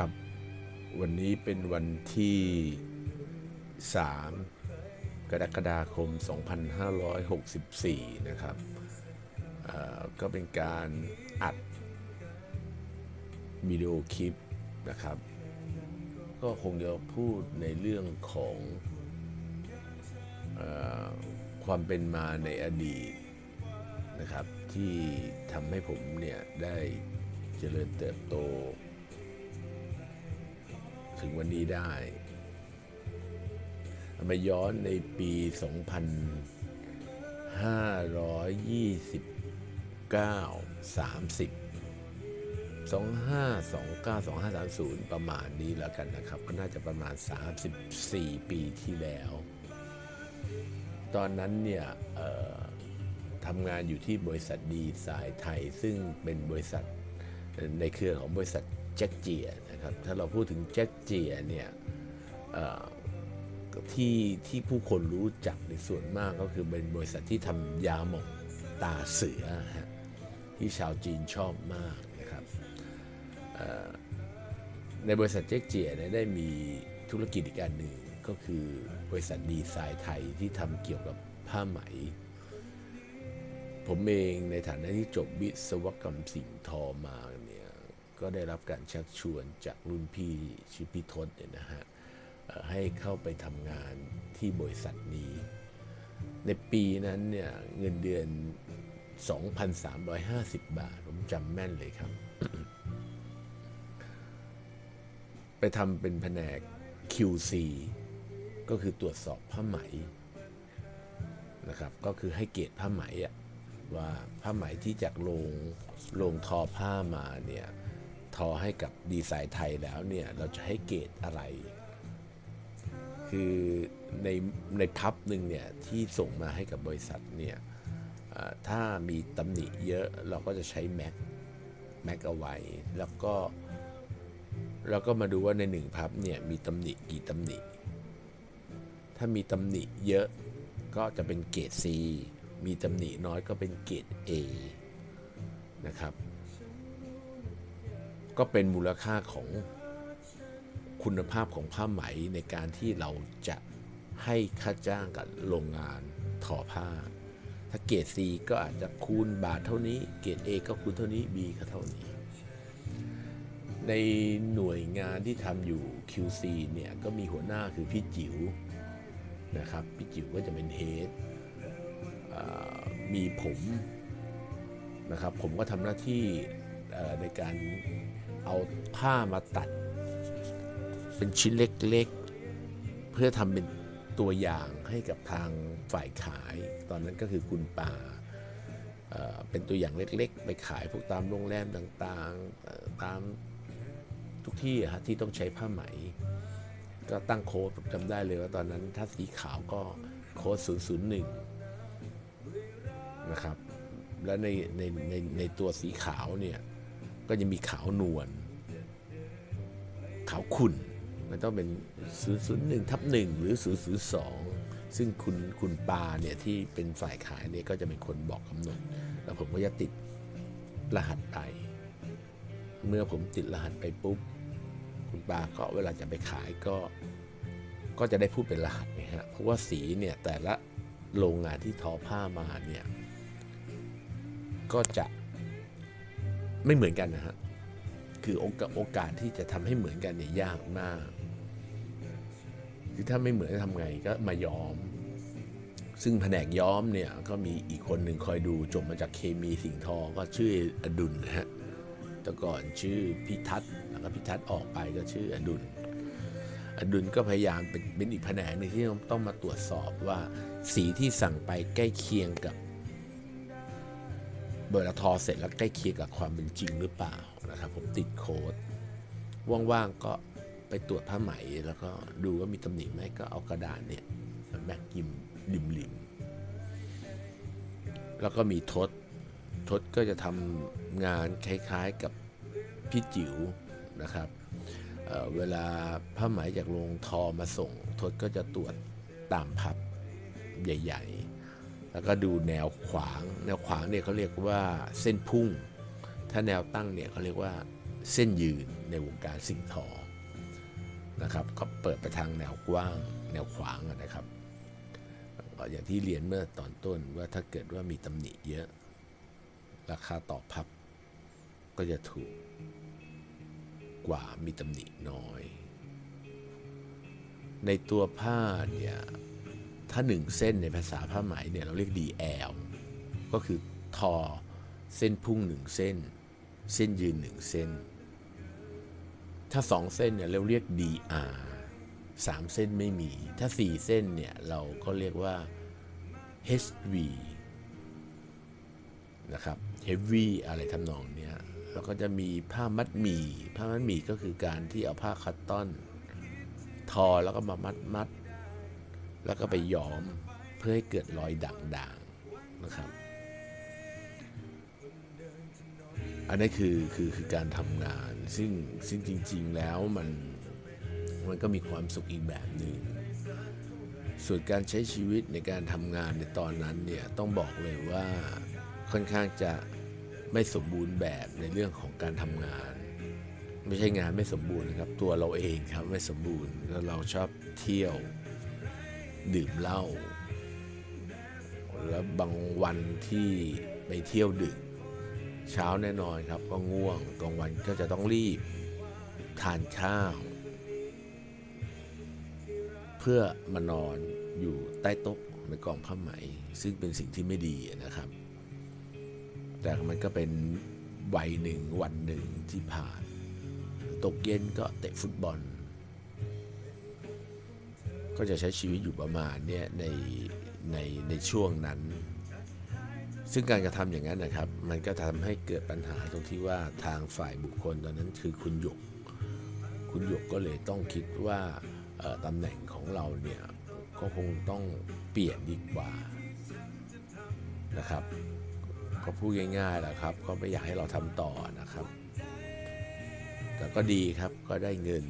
ครับ วันนี้เป็นวันที่ 3 กรกฎาคม 2564 นะครับก็เป็นการอัดวิดีโอคลิปนะครับ ก็คงจะพูดในเรื่องของอความเป็นมาในอดีตนะครับ ที่ทำให้ผมเนี่ยได้เจริญเติบโต ถึงวันนี้ได้มาย้อนในปี 2529 30 2529 2530 ประมาณนี้แล้วกันนะครับ ก็น่าจะประมาณ 34 ปีที่แล้ว ตอนนั้นเนี่ยทำงานอยู่ที่บริษัทดีไซน์ไทย ซึ่งเป็นบริษัทในเครือของบริษัทแจ็คเจียนะครับ ถ้าเราพูดถึงแจ็คเจียเนี่ยที่ที่ผู้คนรู้จักในส่วนมากก็คือเป็นบริษัทที่ทำยาหมองตาเสือฮะที่ชาวจีนชอบมากนะครับในบริษัทเจ๊กเจียเนี่ยได้มีธุรกิจอีกอันหนึ่งก็คือบริษัทดีไซน์ไทยที่ทำเกี่ยวกับผ้าไหม ผมเองในฐานะที่จบวิศวกรรมสิ่งทอมา ก็ได้รับการชักชวนจากรุ่นพี่ชิพิทศเนี่ยนะฮะให้เข้าไปทำงานที่บริษัทนี้ ในปีนั้นเนี่ยเงินเดือน 2,350 บาท ผมจำแม่นเลยครับ ไปทำเป็นแผนก QC ก็คือตรวจสอบผ้าไหมนะครับ ก็คือให้เกรดผ้าไหมอะว่าผ้าไหมที่จากโรงโรงทอผ้ามาเนี่ย อให้กับดีไซน์ไทยแล้วเนี่ยเราจะให้เกรดอะไร คือในในพับหนึ่งเนี่ยที่ส่งมาให้กับบริษัทเนี่ยถ้ามีตำหนิเยอะเราก็จะใช้แม็กแม็กเอาไว้ แล้วก็เราก็มาดูว่าในหนึ่งพับเนี่ยมีตำหนิกี่ตำหนิ ถ้ามีตำหนิเยอะก็จะเป็นเกรด C มีตำหนิน้อยก็เป็นเกรด A นะครับ ก็เป็นมูลค่าของคุณภาพของผ้าไหมในการที่เราจะให้ค่าจ้างกับโรงงานทอผ้า ถ้าเกรด C ก็อาจจะคูณบาทเท่านี้ เกรด A ก็คูณเท่านี้ B ก็เท่านี้ ในหน่วยงานที่ทำอยู่ QC เนี่ยก็มีหัวหน้าคือพี่จิ๋วนะครับ พี่จิ๋วก็จะเป็นเฮดมีผมนะครับ ผมก็ทำหน้าที่ในการ เอาผ้ามาตัด เป็นชิ้นเล็กๆ เพื่อทำเป็นตัวอย่างให้กับทางฝ่ายขาย ตอนนั้นก็คือคุณป่าเป็นตัวอย่างเล็ก ๆ ไปขายพวกตามโรงแรมต่างๆ ตามทุกที่ฮะที่ต้องใช้ผ้าไหม ก็ตั้งโค้ดจำได้เลยว่าตอนนั้นถ้าสีขาวก็โค้ด001 นะครับ และในในในในตัวสีขาวเนี่ย ก็จะมีขาวนวลขาวขุ่นมันต้องเป็น 001ทับ1หรือ 002 ซึ่งคุณคุณปาเนี่ยที่เป็นฝ่ายขายเนี่ยก็จะเป็นคนบอกกำหนด แล้วผมก็จะติดรหัสไป เมื่อผมติดรหัสไปปุ๊บ คุณปาก็เวลาจะไปขายก็ก็จะได้พูดเป็นรหัสไงฮะ เพราะว่าสีเนี่ยแต่ละโรงงานที่ทอผ้ามาเนี่ย ก็จะ ไม่เหมือนกันนะฮะ คือโอกาสโอกาสที่จะทำให้เหมือนกันเนี่ยยากมาก คือถ้าไม่เหมือนจะทำไงก็มาย้อม ซึ่งแผนกย้อมเนี่ยก็มีอีกคนหนึ่งคอยดูจบมาจากเคมีสิงห์ทองก็ชื่ออดุลนะฮะ แต่ก่อนชื่อพิทัศน์แล้วก็พิทัศน์ออกไปก็ชื่ออดุลอดุลก็พยายามเป็นเป็นอีกแผนกหนึ่งที่ต้องมาตรวจสอบว่าสีที่สั่งไปใกล้เคียงกับ เวลาทอเสร็จแล้วใกล้เคียงกับความเป็นจริงหรือเปล่านะครับผมติดโค้ดว่างๆก็ไปตรวจผ้าไหมแล้วก็ดูว่ามีตำหนิไหมก็เอากระดาษเนี่ยแม็กยิมริมริมแล้วก็มีทศทศก็จะทำงานคล้ายๆกับพี่จิ๋วนะครับเเวลาผ้าไหมจากโรงทอมาส่ง ทศก็จะตรวจตามพับใหญ่ ๆ แล้วก็ดูแนวขวาง แนวขวางเนี่ยเขาเรียกว่าเส้นพุ่ง ถ้าแนวตั้งเนี่ยเขาเรียกว่าเส้นยืนในวงการสิ่งทอนะครับ ก็เปิดไปทางแนวกว้าง แนวขวางนะครับ อย่างที่เรียนเมื่อตอนต้นว่าถ้าเกิดว่ามีตำหนิเยอะ ราคาต่อพับก็จะถูกกว่ามีตำหนิน้อย ในตัวผ้าเนี่ย ถ้าหนึ่งเส้นในภาษาผ้าไหมเนี่ยเราเรียก DL ก็คือทอเส้นพุ่งหนึ่งเส้น เส้นยืนหนึ่งเส้น ถ้าสองเส้นเนี่ยเราเรียก DR สามเส้นไม่มี ถ้าสี่เส้นเนี่ยเราก็เรียกว่า HV นะครับ heavy อะไรทำนองเนี้ยแล้วก็จะมีผ้ามัดหมี่ผ้ามัดหมี่ก็คือการที่เอาผ้าคัตตอน ทอแล้วก็มามัดมัด แล้วก็ไปย้อมเพื่อให้เกิดรอยด่างๆนะครับ อันนี้คือคือคือการทำงาน ซึ่งซึ่งจริง ๆแล้วมันมันก็มีความสุขอีกแบบหนึ่งส่วนการใช้ชีวิตในการทำงานในตอนนั้นเนี่ยต้องบอกเลยว่าค่อนข้างจะไม่สมบูรณ์แบบในเรื่องของการทำงาน ไม่ใช่งานไม่สมบูรณ์นะครับ ตัวเราเองครับไม่สมบูรณ์แล้วเราชอบเที่ยว ดื่มเหล้าแล้วบางวันที่ไปเที่ยวดึก เช้าแน่นอนครับก็ง่วงกลางวันก็จะต้องรีบทานข้าว เพื่อมานอนอยู่ใต้โต๊ะในกองผ้าไหม ซึ่งเป็นสิ่งที่ไม่ดีนะครับ แต่มันก็เป็นวัยหนึ่งวันหนึ่งที่ผ่าน ตกเย็นก็เตะฟุตบอล ก็จะใช้ชีวิตอยู่ประมาณเนี้ยในในในช่วงนั้น ซึ่งการกระทำอย่างนั้นนะครับ มันก็ทำให้เกิดปัญหาตรงที่ว่าทางฝ่ายบุคคลตอนนั้นคือคุณหยก คุณหยกก็เลยต้องคิดว่าเอ่อตำแหน่งของเราเนี่ยก็คงต้องเปลี่ยนดีกว่านะครับก็พูดง่ายๆแหละครับก็ไม่อยากให้เราทำต่อนะครับ แต่ก็ดีครับก็ได้เงิน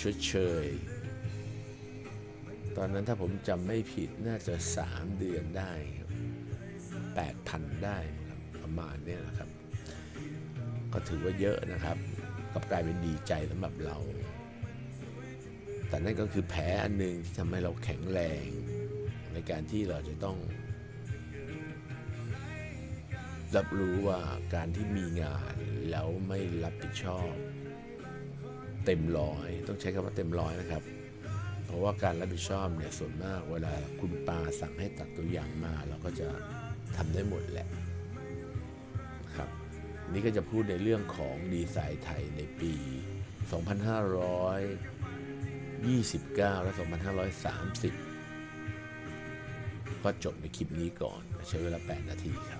ชดเชย ตอนนั้นถ้าผมจำไม่ผิดน่าจะ 3 เดือนได้แปดพันได้ครับประมาณนี้นะครับ ก็ถือว่าเยอะนะครับก็กลายเป็นดีใจสำหรับเรา แต่นั่นก็คือแผลอันหนึ่งที่ทำให้เราแข็งแรงในการที่เราจะต้อง รับรู้ว่าการที่มีงานแล้วไม่รับผิดชอบ เต็มร้อย ต้องใช้คำว่าเต็มร้อยนะครับ เพราะว่าการรับผิดชอบเนี่ยส่วนมากเวลาคุณปาสั่งให้ตัดตัวอย่างมาเราก็จะทำได้หมดแหละครับนี่ก็จะพูดในเรื่องของดีไซน์ไทยในปี 2529 และ 2530 ก็จบในคลิปนี้ก่อน ใช้เวลา 8 นาทีครับ